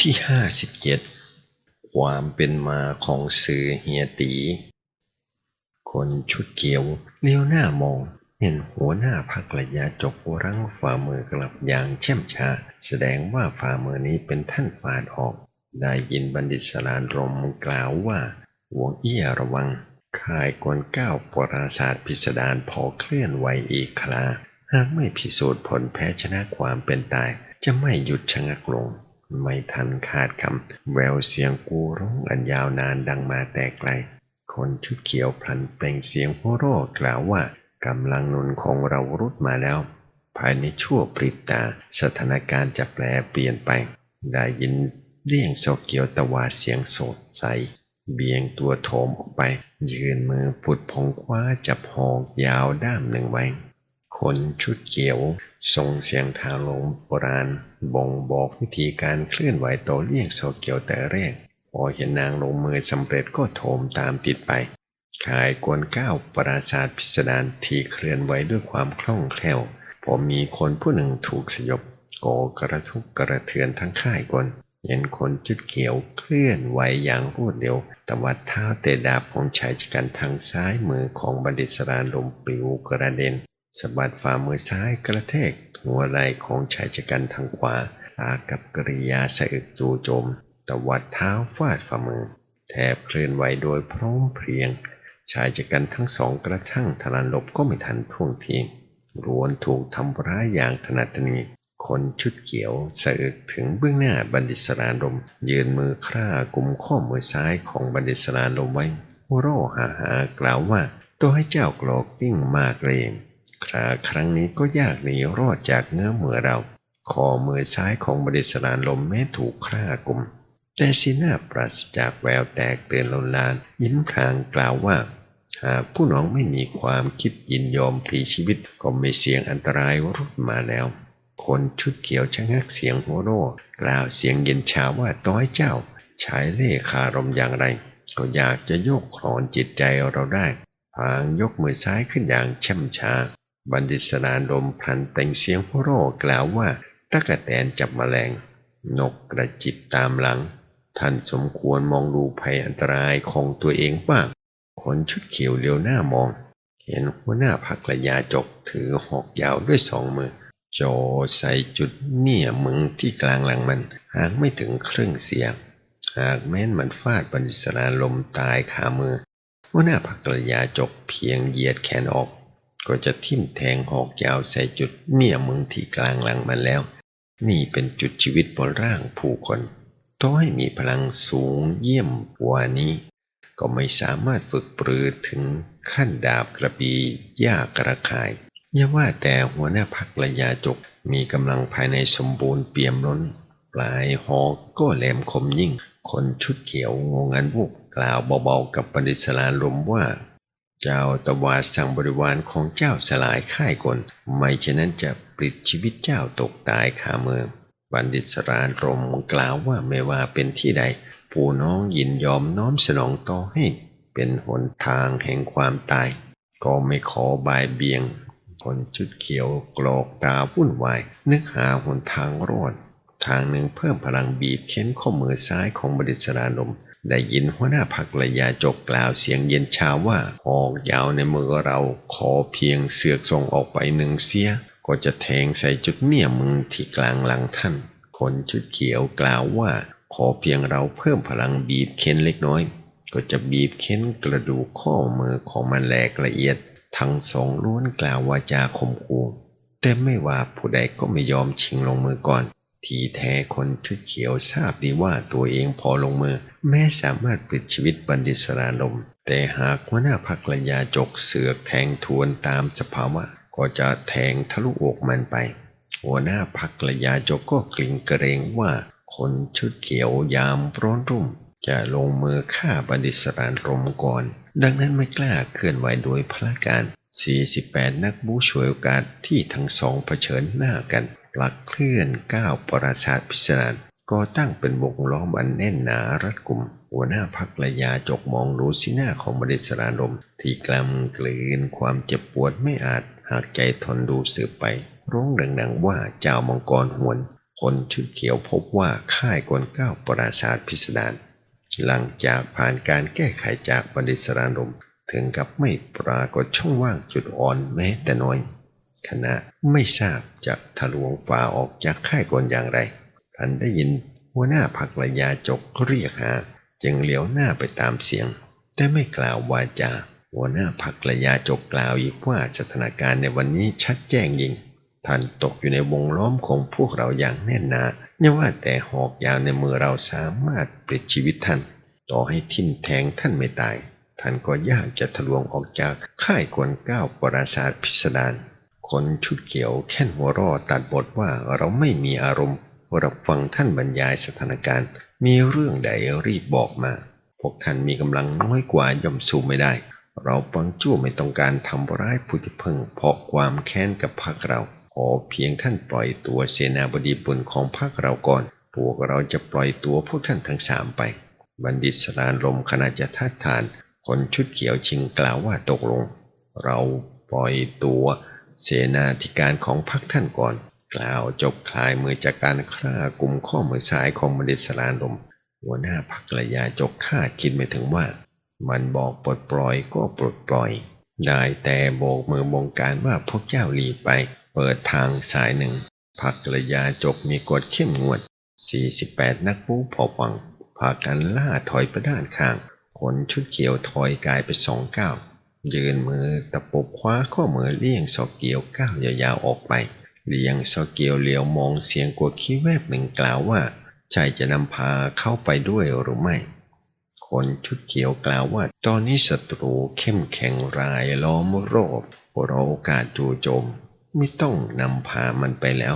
ที่ห้าสิบเจ็ดความเป็นมาของสื่อเฮียตี คนชุดเขียวเลี้ยวหน้ามอง เห็นหัวหน้าพักระยะจกรั้งฝ่ามือกลับอย่างเช่มชา แสดงว่าฝ่ามือนี้เป็นท่านฝาดออก ได้ยินบัณฑิตสลานรมกล่าวว่าหวงเอี้ยระวังข่ายกวนก้าวปราศาสตร์พิสดารพอเคลื่อนไหวอีกคลาหากไม่พิสูจน์ผลแพ้ชนะความเป็นตาย จะไม่หยุดชะงักลง ไม่ทันขาดคำแววเสียงกูร้องอันยาวนานดังมาแต่ไกล คนชุดเขียวพลันเปล่งเสียงโฮโร่กล่าวว่ากำลังนุนของเรารุดมาแล้ว ภายในชั่วพริบตา สถานการณ์จะแปลเปลี่ยนไป ได้ยินเลี่ยงโซเกียวตะวาเสียงโสดใส เบี่ยงตัวโถมออกไป ยืนมือปุดพองคว้าจับหอกยาวด้ามหนึ่งไว้ คนชุดเขียว ส่งเสียงทางลงโบราณบ่งบอกวิธีการเคลื่อนไหวโตเลี่ยงโซเกียวแต่แรกพอเห็นนางลงมือสำเร็จก็โถมตามติดไป ขายกวนก้าวปราศาสตร์พิสดารที่เคลื่อนไหวด้วยความคล่องแคล่วพอมีคนผู้หนึ่งถูกสยบโกกระทุกกระเทือนทั้งค่ายกนเห็นคนจุดเขียวเคลื่อนไหวอย่างรวดเร็วตวัดเท้าเตะดาบของชายชกันทางซ้ายมือของบัณฑิตสรานลมปิวกระเด็น สะบัดฝ่ามือซ้ายกระแทกหัวไหล่ของชายชะกันทางขวาอากับกริยาสะอึกจูโจมตวัดเท้าฟาดฝ่ามือ แทบเคลื่อนไหวโดยพร้อมเพรียง ชายชะกันทั้งสองกระทั่งทลานหลบก็ไม่ทันท่วงทีล้วนถูกทำร้ายอย่างถนัดถนีคนชุดเขียวสะอึกถึงเบื้องหน้าบัณฑิตสรานลมยืนมือคร่ากุมข้อมือซ้ายของบัณฑิตสรานลมไว้หัวเร่อหาหากล่าวว่า ตัวให้เจ้ากรอกวิ่งมากเรง คราครั้งนี้ก็ยากหนีรอดจากเงื้อมือเราคอมือซ้ายของบัณฑิสรานลมแม้ถูกคร่ากุมแต่สีหน้าปราศจากแววแตกเตือนลนลาน ยิ้มพลางกล่าวว่า หากผู้น้องไม่มีความคิดยินยอมพลีชีวิตก็ไม่เสี่ยงอันตรายรุดมาแล้ว คนชุดเขียวชะงักเสียงหัวโร่กล่าวเสียงเย็นชาว่าต้อยเจ้าใช้เล่คารมอย่างไร ก็อยากจะโยกคลอนจิตใจเราได้พางยกมือซ้ายขึ้นอย่างช่ำชา บัณฑิตสนานลมพลันแต่งเสียงหัวโร่กล่าวว่าตะกะแตนจับแมลง นกกระจิบตามหลัง ท่านสมควรมองดูภัยอันตรายของตัวเองบ้างคนชุดเขียวเลียวหน้ามอง เห็นหัวหน้าพักระยาจกถือหอกยาวด้วยสองมือโจใส่จุดเมี่ยมึงที่กลางหลังมันหากไม่ถึงครึ่งเสียง หากแม้นมันฟาดบัญสราลมตายขามือหัวหน้าพักระยาจกเพียงเหยียดแขนออก ก็จะทิ่มแทงหอกยาวใส่จุดเมี่ยมึงที่กลางหลังมันแล้ว นี่เป็นจุดชีวิตบนร่างผู้คนต้อให้มีพลังสูงเยี่ยมกว่านี้ ก็ไม่สามารถฝึกปรือถึงขั้นดาบกระบี่ยากระคายอย่าว่าแต่หัวหน้าพักระยาจกมีกำลังภายในสมบูรณ์เปี่ยมล้น ปลายหอกก็แหลมคมยิ่ง คนชุดเขียวงงันบุกกล่าวเบาๆกับปณิสลาลมว่า เจ้าตวาดสั่งบริวารของเจ้าสลายค่ายกลไม่เช่นนั้นจะปลิดชีวิตเจ้าตกตายคาเมืองบัณฑิตสรานรมกล่าวว่าไม่ว่าเป็นที่ใด ผู้น้องยินยอมน้อมสนองต่อให้เป็นหนทางแห่งความตาย ก็ไม่ขอบายเบียง คนชุดเขียวกรอกตาวุ่นวาย นึกหาหนทางรอด ทางหนึ่งเพิ่มพลังบีบเค้นข้อมือซ้ายของบดิษรานม ได้ยินหัวหน้าพักระยาจกกล่าวเสียงเย็นชาว่าหอกยาวในมือเราขอเพียงเสือกส่งออกไปหนึ่งเสีย ก็จะแทงใส่จุดเมี่ยมึงที่กลางหลังท่าน คนชุดเขียวกล่าวว่า ขอเพียงเราเพิ่มพลังบีบเค้นเล็กน้อย ก็จะบีบเค้นกระดูกข้อมือของมันแหลกละเอียด ทั้งสองล้วนกล่าววาจาข่มขู่แต่ไม่ว่าผู้ใดก็ไม่ยอมชิงลงมือก่อน ที่แท้คนชุดเขียวทราบดีว่าตัวเองพอลงมือ แม้สามารถปลิดชีวิตบัณฑิตสรานมแต่หากหัวหน้าพักระยาจกเสือกแทงทวนตามสภาวะ ก็จะแทงทะลุอกมันไป หัวหน้าพักระยาจกก็กลิ่งเกรงว่า คนชุดเขียวยามร้อนรุ่ม จะลงมือฆ่าบัณฑิตสรานรมก่อน ดังนั้นไม่กล้าเคลื่อนไหวโดยพละการ 48 นักบูช่วยโอกาสที่ทั้งสองเผชิญหน้ากันปลักเคลื่อนก้าวปราศาสตร์พิศารก็ตั้งเป็นวงล้อมอันแน่นหนารัดกุม หัวหน้าพักระยาจกมองดูสีหน้าของบดิษรานมที่กลำกลืนความเจ็บปวดไม่อาจหากใจทนดูสืบไป ร้องดังๆว่าเจ้ามังกรหวนคนชุดเขียวพบว่าค่ายกลเก้าวปราศาสตร์พิสดารหลังจากผ่านการแก้ไขจากบัณฑิสรานรม ถึงกับไม่ปรากฏช่องว่างจุดอ่อนแม้แต่น้อย คณะไม่ทราบจะทะลวงฝ่าออกจากค่ายกลอย่างไรทันได้ยินหัวหน้าพักระยาจกเรียกหา จึงเหลียวหน้าไปตามเสียง แต่ไม่กล่าววาจาหัวหน้าพักระยาจกกล่าวอีกว่าสถานการณ์ในวันนี้ชัดแจ้งยิ่งท่านตกอยู่ในวงล้อมของพวกเราอย่างแน่นหนาอย่าว่าแต่หอกยาวในมือเราสามารถปลิดชีวิตท่าน ต่อให้ทิ่มแทงท่านไม่ตาย ท่านก็ยากจะทะลวงออกจากค่ายกวนก้าวปราศาสพิสดารคนชุดเขียวแค่นหัวรอตัดบทว่าเราไม่มีอารมณ์รับฟังท่านบรรยายสถานการณ์ มีเรื่องใดรีบบอกมา พวกท่านมีกำลังน้อยกว่าย่อมสู้ไม่ได้ เราปังจู้ไม่ต้องการทำร้ายผู้ที่เพิ่งเพาะความแค้นกับพรรคเรา ขอเพียงท่านปล่อยตัวเสนาบดีบุญของพรรคเราก่อน พวกเราจะปล่อยตัวพวกท่านทั้งสามไป บัณฑิตสรานลมขณะจะทัดทาน คนชุดเขียวชิงกล่าวว่าตกลง เราปล่อยตัวเสนาธิการของพรรคท่านก่อน กล่าวจบคลายมือจากการฆ่ากลุ่มข้อมือซ้ายของบัณฑิตสรานลมหัวหน้าพักระยาจกคาดคิดไม่ถึงว่า มันบอกปลดปล่อยก็ปลดปล่อย ได้แต่โบกมือบงการว่าพวกเจ้าหลีไป เปิดทางสายหนึ่งพักระยาจกมีกฎเข้มงวด 48 นักบูพอวังพากันล่าถอยไปด้านข้าง คนชุดเขียวถอยกายไปสองก้าวยืนมือตะปบคว้าข้อมือเลี่ยงซอกเกียวก้าวยาวๆออกไปเลี่ยงซอกเกียวเหลียวมองเสียงกวดขี้แวบหนึ่งกล่าวว่าใช่จะนำพาเข้าไปด้วยหรือไม่ คนชุดเขียวกล่าวว่า ตอนนี้ศัตรูเข้มแข็งรายล้อมรอบเราโอกาสจู่โจม ไม่ต้องนำพามันไปแล้ว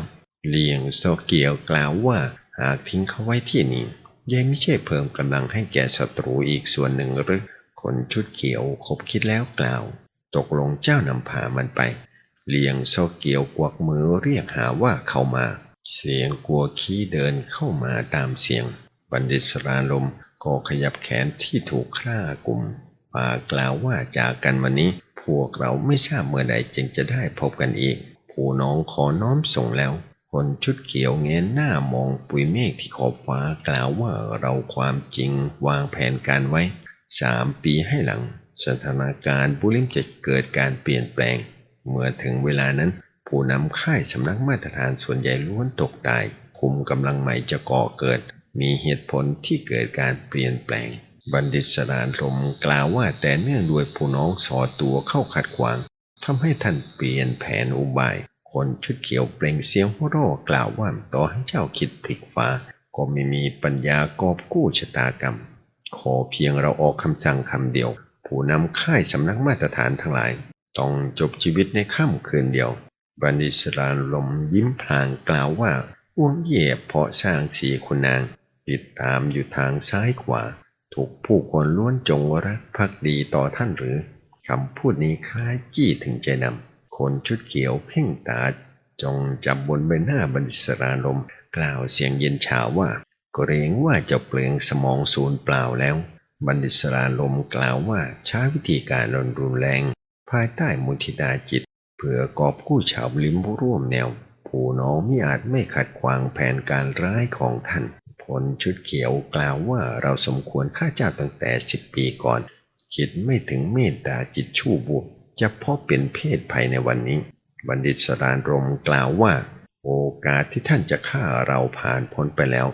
เลียงโซเกียวกล่าวว่า หากทิ้งเขาไว้ที่นี่ ยังไม่ใช่เพิ่มกำลังให้แก่ศัตรูอีกส่วนหนึ่งหรือ คนชุดเขียวคบคิดแล้วกล่าว ตกลงเจ้านำพามันไป เลียงโซเกียวกวักมือเรียกหาว่าเข้ามา เสียงกลัวขี้เดินเข้ามาตามเสียง บัณฑิตสราลมก็ขยับแขนที่ถูกฆ่ากลุ่มปากกล่าวว่าจากกันวันนี้ พวกเราไม่ทราบเมื่อใดจึงจะได้พบกันอีก ผู้น้องขอน้อมส่งแล้ว คนชุดเขียวเงนหน้ามองปุยเมฆที่ขอบฟ้ากล่าวว่าเราความจริงวางแผนการไว้สามปีให้หลัง สถานการณ์บุริมจะเกิดการเปลี่ยนแปลง เมื่อถึงเวลานั้น ผู้นำค่ายสำนักมาตรฐานส่วนใหญ่ล้วนตกตาย คุมกำลังใหม่จะก่อเกิด มีเหตุผลที่เกิดการเปลี่ยนแปลง บัณฑิตสรานลมกล่าวว่าแต่เนื่องด้วยผู้น้องสอตัวเข้าขัดขวางทำให้ท่านเปลี่ยนแผนอุบาย คนชุดเขียวเปล่งเสียงหัวเราะกล่าวว่าต่อให้เจ้าคิดพลิกฟ้า ก็ไม่มีปัญญากอบกู้ชะตากรรม ขอเพียงเราออกคำสั่งคำเดียว ผู้นำค่ายสำนักมาตรฐานทั้งหลาย ต้องจบชีวิตในค่ำคืนเดียวบัณฑิสรานลมยิ้มพลางกล่าวว่าอ้วงเหยียบเพาะสร้างสีคุณนาง ติดตามอยู่ทางซ้ายขวาถูกผู้คนล้วนจงรักภักดีต่อท่านหรือคำพูดนี้คล้ายจี้ถึงใจนำ คนชุดเขียวเพ่งตาจงจับบนใบหน้าบัณฑิสรานลมกล่าวเสียงเย็นชาว่าเกรงว่าจะเปลืองสมองสูญเปล่าแล้ว บัณฑิสราลมกล่าวว่าใช้วิธีการรุนแรง ภายใต้มุทิตาจิต เพื่อกอบกู้ชาวลิมผู้ร่วมแนว ผู้น้องมิอาจไม่ขัดขวางแผนการร้ายของท่านผลชุดเขียวกล่าวว่าเราสมควรฆ่าเจ้าตั้งแต่สิบปีก่อน คิดไม่ถึงเมตตาจิตชู่บวก จะพบเป็นเพศภัยในวันนี้ บัณฑิตสรานรมกล่าวว่า โอกาสที่ท่านจะฆ่าเราผ่านพ้นไปแล้ว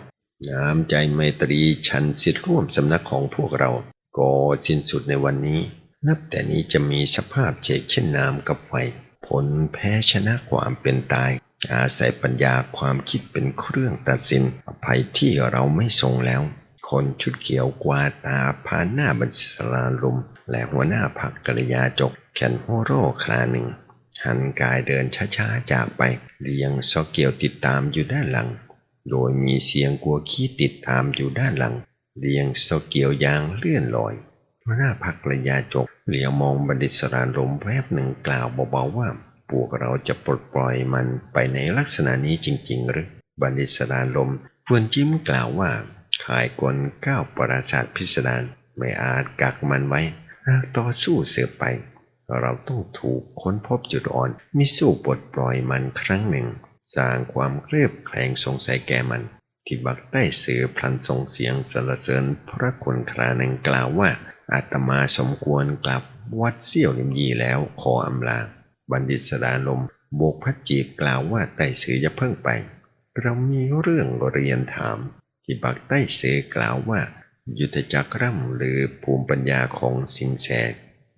น้ำใจไมตรีชันสิทธิร่วมสำนักของพวกเราก็สิ้นสุดในวันนี้ นับแต่นี้จะมีสภาพเฉกเช่นน้ำกับไฟ ผลแพ้ชนะความเป็นตาย อาศัยปัญญาความคิดเป็นเครื่องตัดสิน อภัยที่เราไม่ทรงแล้ว คนชุดเขียวกวาตาผ่านหน้าบัญชาลมและหัวหน้าผักกระยาจก แขนหัวโรคลาหนึ่ง หันกายเดินช้าๆจากไปเรียงซอกเกียวติดตามอยู่ด้านหลัง โดยมีเสียงกลัวขี้ติดตามอยู่ด้านหลังเรียงซอกเกียวยางเลื่อนลอยหัวหน้าพักระยาจกเหลียวมองบัณฑิตสรานลมแวบหนึ่งกล่าวเบาๆว่าพวกเราจะปลดปล่อยมันไปในลักษณะนี้จริงๆหรือบัณฑิตสรานลมเฟื่อนจิ้มกล่าวว่าขายกลก้าวปราศาสตร์พิสดารไม่อาจกักมันไว้หากต่อสู้เสือไป เราต้องถูกค้นพบจุดอ่อน มิสู้ปลดปล่อยมันครั้งหนึ่ง สร้างความเครียบแคลงสงสัยแก่มัน ที่บักใต้สื่อพลันส่งเสียงสรรเสริญพระคุณคราหนึ่งกล่าวว่าอาตมาสมควรกลับวัดเสี่ยวลิมยีแล้วขออำลา บัณฑิตสดาลมโบกพระจีบกล่าวว่าไต่สือจะเพิ่งไป เรามีเรื่องเรียนถาม ที่บักใต้สือกล่าวว่า ยุทธจักรร่ำหรือภูมิปัญญาของสิงแส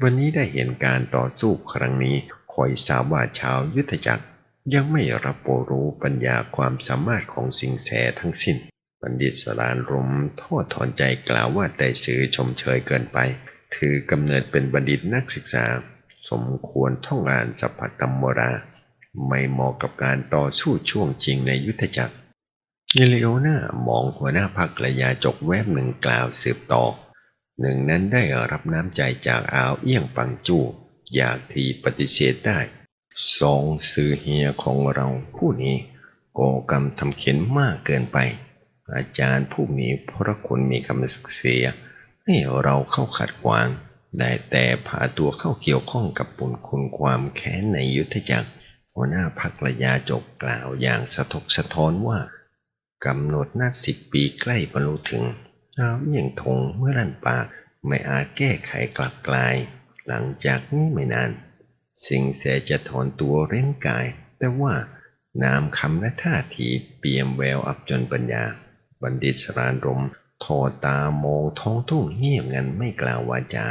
วันนี้ได้เห็นการต่อสู้ครั้งนี้คอยทราบว่าชาวยุทธจักรยังไม่รับรู้ปัญญาความสามารถของสิงแสทั้งสิ้นบัณฑิตสรานรมโทษถอนใจกล่าวว่าไต่สือชมเชยเกินไป ถือกำเนิดเป็นบัณฑิตนักศึกษา สมควรท่องอ่านสัพพตมโมรา ไม่เหมาะกับการต่อสู้ช่วงชิงในยุทธจักรเยเลโอนามองหัวหน้าพักระยาจกแวบหนึ่งกล่าวสืบต่อ หนึ่งนั้นได้รับน้ำใจจากอาวเอี้ยงปังจูอยากทีปฏิเสธได้สองสือเฮียของเราผู้นี้ก่อกรรมทำเข็นมากเกินไป อาจารย์ผู้มีพระคุณมีคำศึกเสียให้เราเข้าขัดขวาง ได้แต่พาตัวเข้าเกี่ยวข้องกับปุญคุณความแค้นในยุทธจักรหัวหน้าพักระยาจกกล่าวอย่างสะทกสะท้อนว่ากำหนดนัดสิบปีใกล้บรรลุถึง อาเยี่ยงทงเมื่อลันปากไม่อาจแก้ไขกลับกลาย หลังจากนี้ไม่นาน สิงแสจะถอนตัวเร้นกาย แต่ว่านามคำและท่าทีเปี่ยมแววอับจนปัญญา บัณฑิตสรานรมทอดตามองท้องทุ่งเงียบงันไม่กล่าววาจา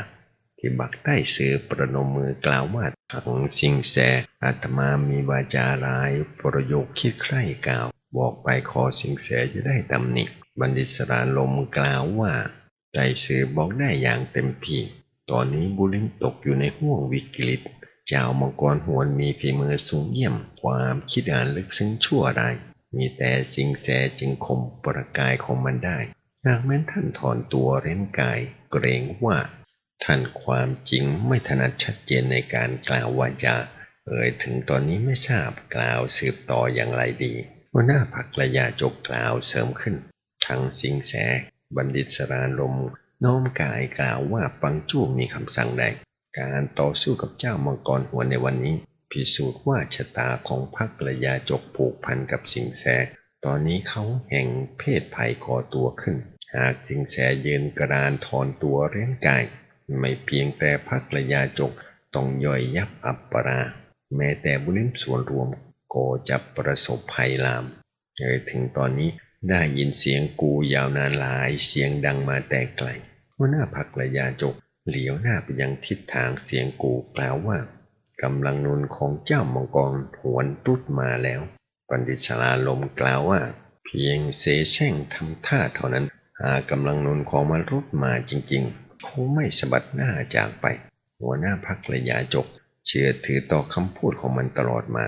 ที่บักใต้สือประนมมือกล่าวว่าทังสิงแสอาตมามีวาจาร้ายประโยคคิดใคร่กล่าว บอกไปขอสิงแสจะได้ตำหนิ บัณฑิตสรานลมกล่าวว่าไต้สือบอกได้อย่างเต็มที่ ตอนนี้บุริมตกอยู่ในห่วงวิกฤตเจ้ามังกรหวนมีฝีมือสูงเยี่ยม ความคิดอ่านลึกซึ้งชั่วร้ายมีแต่สิ่งแสจึงข่มประกายของมันได้ หากแม้นท่านถอนตัวเร้นกาย เกรงว่า ท่านความจริงไม่ถนัดชัดเจนในการกล่าววาจา เอ่ยถึงตอนนี้ไม่ทราบกล่าวสืบต่ออย่างไรดีหัวหน้าพักระยาจกกล่าวเสริมขึ้น ทั้งสิงแส บัณฑิตสรานลมน้อมกายกล่าวว่าปังจู้มีคำสั่งใดการต่อสู้กับเจ้ามังกรหัวในวันนี้ พิสูจน์ว่าชะตาของพักระยาจกผูกพันกับสิงแส ตอนนี้เขาแห่งเพศภัยก่อตัวขึ้น หากสิงแสยืนกระดานถอนตัวเร้นกาย ไม่เพียงแต่พักระยาจกต้องย่อยยับอับปรา แม้แต่บุริมส่วนรวมก็จะประสบภัยลามเอ่ยถึงตอนนี้ ได้ยินเสียงกูยาวนานหลายเสียงดังมาแต่ไกลหัวหน้าพักระยาจกเหลียวหน้าไปยังทิศทางเสียงกูกล่าวว่ากำลังนุนของเจ้ามังกรหวนตุดมาแล้วปันดิชลาลมกล่าวว่า เพียงเสแช่งทำท่าเท่านั้น หากกำลังนุนของมันรุดมาจริงๆคงไม่สะบัดหน้าจากไป หัวหน้าพักระยาจก เชื่อถือต่อคำพูดของมันตลอดมา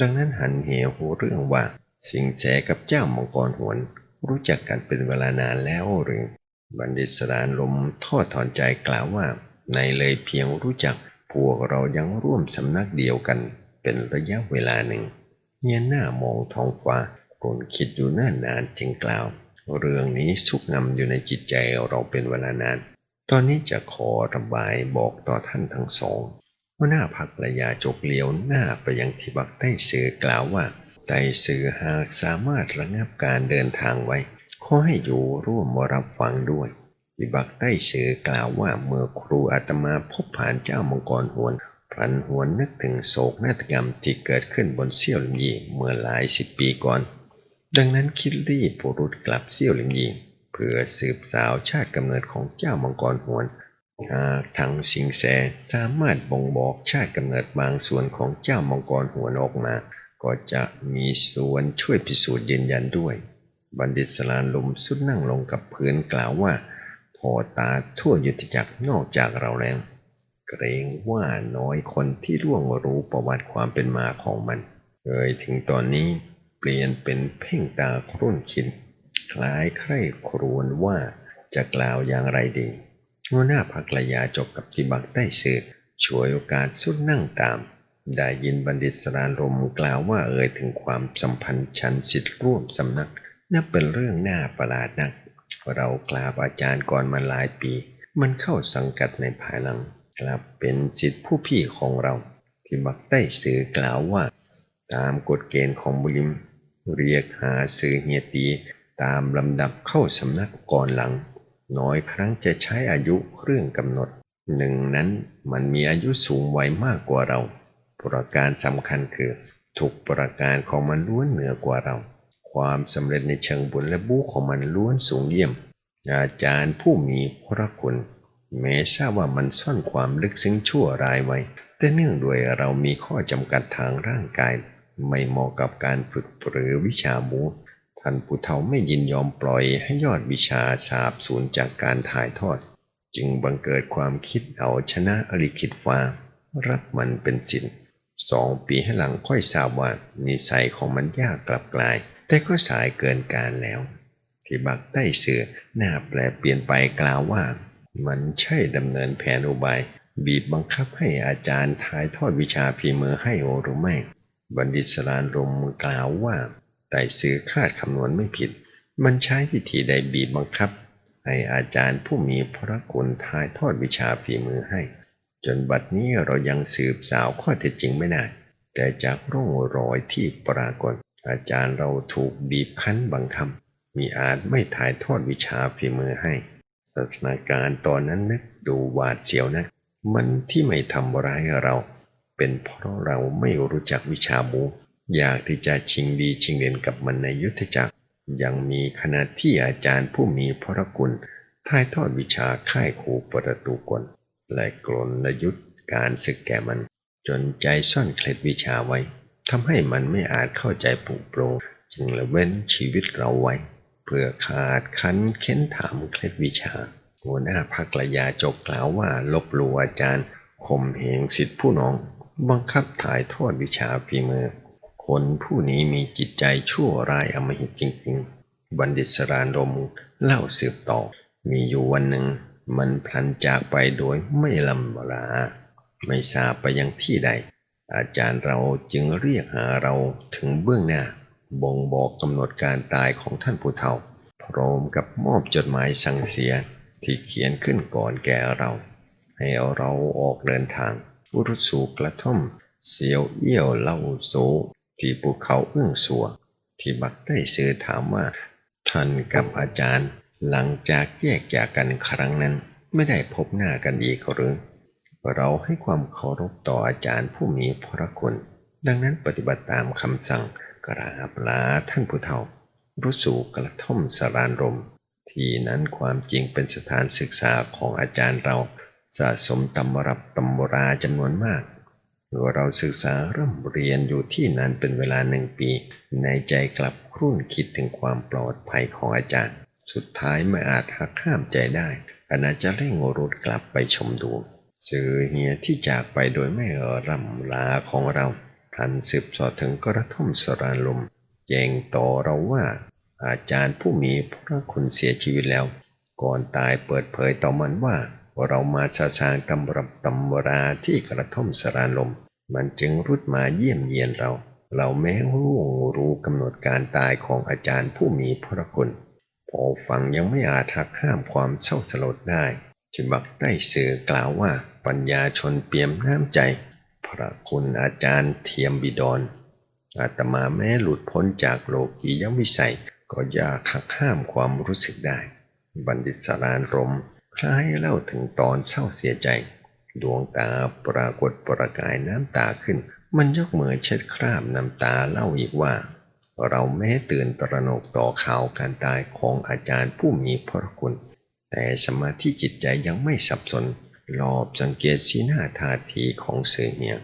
ดังนั้นหันเหหูเรื่องว่า สิงแสกับเจ้ามังกรหวนรู้จักกันเป็นเวลานานแล้วหรือ บัณฑิตสรานลมทอดถอนใจกล่าวว่า ในเลยเพียงรู้จักพวกเรายังร่วมสำนักเดียวกัน เป็นระยะเวลาหนึ่งเงียหน้ามองท้องฟ้าคนคิดอยู่นานนานจึงกล่าว เรื่องนี้สุกงำอยู่ในจิตใจเราเป็นเวลานาน ตอนนี้จะขอระบายบอกต่อท่านทั้งสองหัวหน้าพักระยาจกเลี้ยวหน้าไปยังที่บักใต้เสือกล่าวว่า ไต้สื่อหากสามารถระงับการเดินทางไว้ ขอให้อยู่ร่วมรับฟังด้วยวิบักใต้สื่อกล่าวว่าเมื่อครูอาตมาพบผ่านเจ้ามังกรหวนพลันหวนนึกถึงโศกนาฏกรรมที่เกิดขึ้นบนเซี่ยวลิมยีเมื่อหลายสิบปีก่อน ดังนั้นคิดรีบปุรุษกลับเซี่ยวลิมยีเพื่อสืบสาวชาติกำเนิดของเจ้ามังกรหวนหากทางสิงแสสามารถบ่งบอกชาติกำเนิดบางส่วนของเจ้ามังกรหวนออกมา ก็จะมีส่วนช่วยพิสูจน์ยืนยันด้วย บัณฑิตสลานลมสุดนั่งลงกับพื้นกล่าวว่าพอตาทั่วยุทธจักรนอกจากเราแล้ว เกรงว่าน้อยคนที่ร่วงรู้ประวัติความเป็นมาของมันเอ่ยถึงตอนนี้เปลี่ยนเป็นเพ่งตาครุ่นคิด คล้ายใคร่ครวญว่าจะกล่าวอย่างไรดีหัวหน้าพักระยาจบกับที่บักใต้สือช่วยโอกาสสุดนั่งตาม ได้ยินบัณฑิตสรานรมกล่าวว่าเอ่ยถึงความสัมพันธ์ชั้นสิทธิ์ร่วมสำนักนับเป็นเรื่องน่าประหลาดนัก เรากราบอาจารย์ก่อนมาหลายปี มันเข้าสังกัดในภายหลังกลับเป็นสิทธิผู้พี่ของเราที่บักใต้สื่อกล่าวว่า ตามกฎเกณฑ์ของบุริม เรียกหาสื่อเฮียตีตามลำดับเข้าสำนักก่อนหลัง น้อยครั้งจะใช้อายุเครื่องกำหนดหนึ่งนั้นมันมีอายุสูงวัยมากกว่าเรา ประการสำคัญคือ ทุกประการของมันล้วนเหนือกว่าเรา ความสำเร็จในเชิงบุญและบูของมันล้วนสูงเยี่ยม อาจารย์ผู้มีพระคุณ แม้ทราบว่ามันซ่อนความลึกซึ้งชั่วร้ายไว้ แต่เนื่องด้วยเรามีข้อจำกัดทางร่างกาย ไม่เหมาะกับการฝึกหรือวิชาบูท่านผู้เฒ่าไม่ยินยอมปล่อยให้ยอดวิชาสาบสูญจากการถ่ายทอด จึงบังเกิดความคิดเอาชนะอลิขิตฟ้า รับมันเป็นสิน สองปีให้หลังค่อยทราบว่านิสัยของมันยากกลับกลาย แต่ก็สายเกินการแล้วที่บักใต้เสือหน้าแปลเปลี่ยนไปกล่าวว่า มันใช่ดำเนินแผนอุบาย บีบบังคับให้อาจารย์ถ่ายทอดวิชาฝีมือให้โอหรือไม่ บัณฑิตสรานรมกล่าวว่าไต่ซื้อคาดคำนวณไม่ผิด มันใช้วิธีใดบีบบังคับ ให้อาจารย์ผู้มีพระคุณถ่ายทอดวิชาฝีมือให้ จนบัดนี้เรายังสืบสาวข้อเท็จจริงไม่ได้แต่จากร่องรอยที่ปรากฏ อาจารย์เราถูกบีบคั้นบังคับมีอาจไม่ถ่ายทอดวิชาฝีมือให้สถานการณ์ตอนนั้นนึกดูหวาดเสียวนะ มันที่ไม่ทำร้ายเรา เป็นเพราะเราไม่รู้จักวิชาบูอยากที่จะชิงดีชิงเด่นกับมันในยุทธจักร ยังมีขณะที่อาจารย์ผู้มีพระคุณถ่ายทอดวิชาค่ายครูประตูกล และกลนยุทธการศึกแก่มัน จนใจซ่อนเคล็ดวิชาไว้ทำให้มันไม่อาจเข้าใจปลุกโปรงจึงละเว้นชีวิตเราไว้ เพื่อขาดคันเค้นถามเคล็ดวิชา หัวหน้าพักระยาจกกล่าวว่าลบลูอาจารย์ข่มเหงสิทธิผู้น้อง บังคับถ่ายทอดวิชาฝีมือ คนผู้นี้มีจิตใจชั่วร้ายอมหิตจริง ๆ บัณฑิตสรานรมเล่าสืบต่อ มีอยู่วันหนึ่ง มันพลันจากไปโดยไม่ลำลา ไม่ทราบไปยังที่ใด อาจารย์เราจึงเรียกหาเราถึงเบื้องหน้า บ่งบอกกำหนดการตายของท่านผู้เฒ่า พร้อมกับมอบจดหมายสั่งเสียที่เขียนขึ้นก่อนแก่เรา ให้เราออกเดินทางอุรุสูกระท่อม เสียวเอี้ยวเล่าโซที่ภูเขาเอื้องสัว ที่บักได้เสือถามว่าท่านกับอาจารย์ หลังจากแยกจากกันครั้งนั้นไม่ได้พบหน้ากันอีกหรือ เราให้ความเคารพต่ออาจารย์ผู้มีพระคุณ ดังนั้นปฏิบัติตามคำสั่งกราบลาท่านผู้เฒ่ารู้สู่กระท่อมสารานรม ที่นั้นความจริงเป็นสถานศึกษาของอาจารย์เราสะสมตำรับตำราจำนวนมากเมื่อเราศึกษาเริ่มเรียนอยู่ที่นั้นเป็นเวลาหนึ่งปี ในใจกลับครุ่นคิดถึงความปลอดภัยของอาจารย์ สุดท้ายไม่อาจหักห้ามใจได้ขณะจะเร่งรุดกลับไปชมดูสื่อเฮียที่จากไปโดยไม่ร่ำลาของเราพันสืบสอดถึงกระท่อมสรานลมแจ้งต่อเราว่า อาจารย์ผู้มีพระคุณเสียชีวิตแล้ว ก่อนตายเปิดเผยต่อมันว่า เรามาสาสางตำรับตำราที่กระท่อมสรานลม มันจึงรุดมาเยี่ยมเยียนเรา เราแม้รู้รู้กำหนดการตายของอาจารย์ผู้มีพระคุณ พอฟังยังไม่อาจหักห้ามความเศร้าสลดได้ที่บักใต้เสือกล่าวว่าปัญญาชนเปี่ยมน้ำใจ พระคุณอาจารย์เทียมบิดรอาตมาแม้หลุดพ้นจากโลกียวิสัยก็ยากหักห้ามความรู้สึกได้ บัณฑิตสารานรมคล้ายเล่าถึงตอนเศร้าเสียใจ ดวงตาปรากฏประกายน้ำตาขึ้น มันยกมือเช็ดคราบน้ำตาเล่าอีกว่า เราแม้ตื่นตระหนกต่อข่าวการตายของอาจารย์ผู้มีพระคุณ แต่สมาธิจิตใจยังไม่สับสนรอบสังเกตสีหน้าท่าทีของเสือเนีย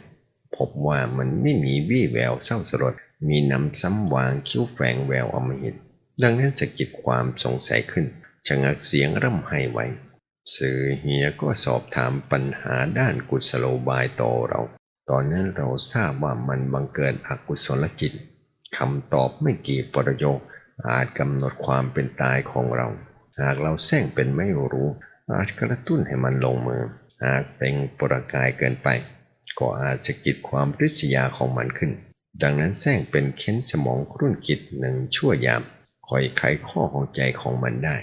พบว่ามันไม่มีวี่แววเศร้าสลดมีน้ำซ้ำวางคิ้วแฝงแววอมหิต ดังนั้นสะกิดความสงสัยขึ้นชะงักเสียงร่ำไห้ไว้สื่อเฮียก็สอบถามปัญหาด้านกุศโลบายต่อเรา ตอนนั้นเราทราบว่ามันบังเกิดอกุศลจิต คำตอบไม่กี่ประโยค อาจกำหนดความเป็นตายของเรา หากเราแซงเป็นไม่รู้ อาจกระตุ้นให้มันลงมือ หากเป็นปรกายเกินไป ก็อาจจะกิดความริษยาของมันขึ้น ดังนั้นแซงเป็นเค้นสมองครุ่นกิจหนึ่งชั่วยามคอยไขข้อของใจของมันได้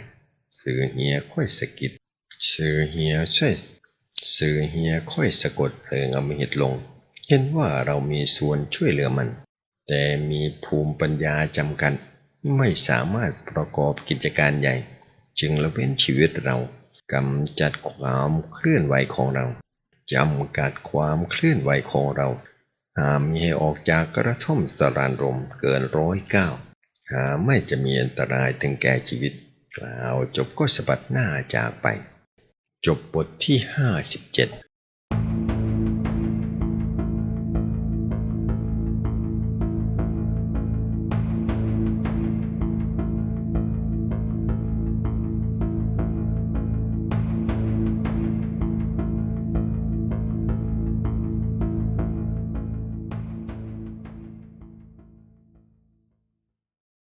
สื่อเฮียค่อยสะกิดสื่อเฮียช่วยสื่อเฮียค่อยสะกดเพลิงอมหิตลง เห็นว่าเรามีส่วนช่วยเหลือมัน แต่มีภูมิปัญญาจำกัด ไม่สามารถประกอบกิจการใหญ่ จึงละเว้นชีวิตเรากำจัดความเคลื่อนไหวของเราจำกัดความเคลื่อนไหวของเราห้ามมิให้ออกจากกระท่อมสรานรมเกินร้อยเก้าหาไม่จะมีอันตรายถึงแก่ชีวิต กล่าวจบก็สะบัดหน้าจากไป จบบทที่ห้าสิบเจ็ด